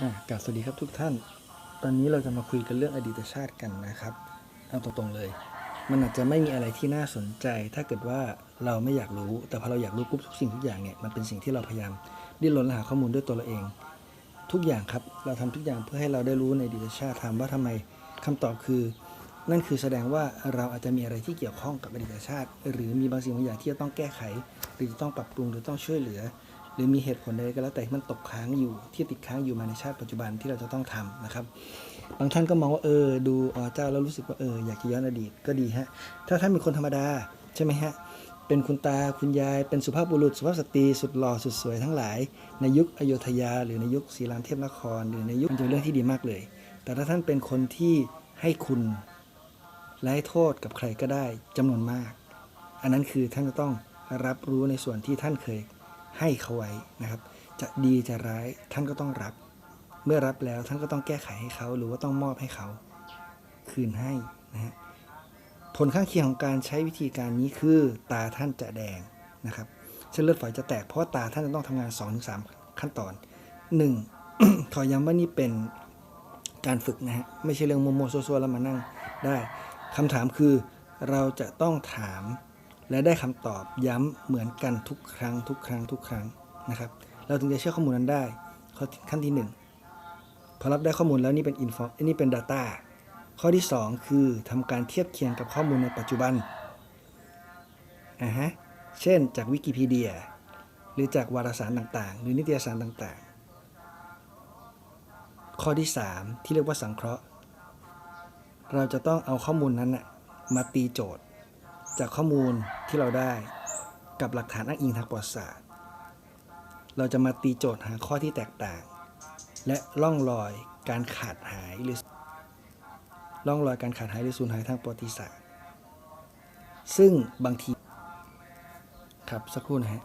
อะกาบสวัสดีครับทุกท่าน ตอนนี้เราจะมาคุยกันเรื่องอดีตชาติกันนะครับ เอาตรงๆเลย มันอาจจะไม่มีอะไรที่น่าสนใจ ถ้าเกิดว่าเราไม่อยากรู้ แต่พอเราอยากรู้ปุ๊บทุกสิ่งทุกอย่างเนี่ย มันเป็นสิ่งที่เราพยายามดิ้นรนหาข้อมูลด้วยตัวเราเอง ทุกอย่างครับ เราทำทุกอย่างเพื่อให้เราได้รู้ในอดีตชาติถามว่าทำไมคำตอบคือ นั่นคือแสดงว่าเราอาจจะมีอะไรที่เกี่ยวข้องกับอดีตชาติ หรือมีบางสิ่งบางอย่างที่จะต้องแก้ไข หรือจะต้องปรับปรุงหรือต้องช่วยเหลือ หรือมีเหตุผลใดก็แล้วแต่ที่มันตกค้างอยู่ที่ติดค้างอยู่มาในชาติปัจจุบันที่เราจะต้องทำนะครับ บางท่านก็มองว่าเออดูอ๋อเจ้าแล้วรู้สึกว่าเอออยากจะย้อนอดีตก็ดีฮะถ้าท่านเป็นคนธรรมดาใช่ไหมฮะเป็นคุณตาคุณยายเป็นสุภาพบุรุษ สุภาพสตรีสุดหล่อสุดสวยทั้งหลาย ในยุคอโยธยา หรือในยุคศรีรามเทพนคร หรือในยุคมันจะเป็นเรื่องที่ดีมากเลย แต่ถ้าท่านเป็นคนที่ให้คุณและให้โทษกับใครก็ได้จำนวนมาก อันนั้นคือท่านจะต้องรับรู้ในส่วนที่ท่านเคย ให้เขาไว้นะครับ จะดีจะร้ายท่านก็ต้องรับ เมื่อรับแล้วท่านก็ต้องแก้ไขให้เขาหรือว่าต้องมอบให้เขา คืนให้นะฮะผลข้างเคียงของการใช้วิธีการนี้คือตาท่านจะแดงนะครับเส้นเลือดฝอยจะแตกเพราะาตาท่านจะต้องทำงาน2-3ขั้นตอน 1. ขอย้ำว่านี่เป็นการฝึกนะฮะไม่ใช่เรื่องโมโมวๆซัวๆแล้วมานั่งได้คำถามคือเราจะต้องถาม และได้คำตอบย้ำเหมือนกันทุกครั้งทุกครั้งทุกครั้งนะครับ เราถึงจะเชื่อข้อมูลนั้นได้ข้อขั้นที่หนึ่งพอรับได้ข้อมูลแล้วนี่เป็น info นี่เป็น data ข้อที่ 2 คือทำการเทียบเคียงกับข้อมูลในปัจจุบันอ่าฮะเช่นจากวิกิพีเดีย หรือจากวารสารต่างๆ หรือนิตยสารต่างๆ ข้อที่ 3 ที่เรียกว่าสังเคราะห์ เราจะต้องเอาข้อมูลนั้นนะมาตีโจทย์ จากข้อมูลที่เราได้กับหลักฐานอ้างอิงทางประวัติศาสตร์ เราจะมาตีโจทย์หาข้อที่แตกต่าง และล่องรอยการขาดหายหรือล่องรอยการขาดหายหรือสูญหายทางประวัติศาสตร์ ซึ่งบางที ครับสักครู่นะฮะ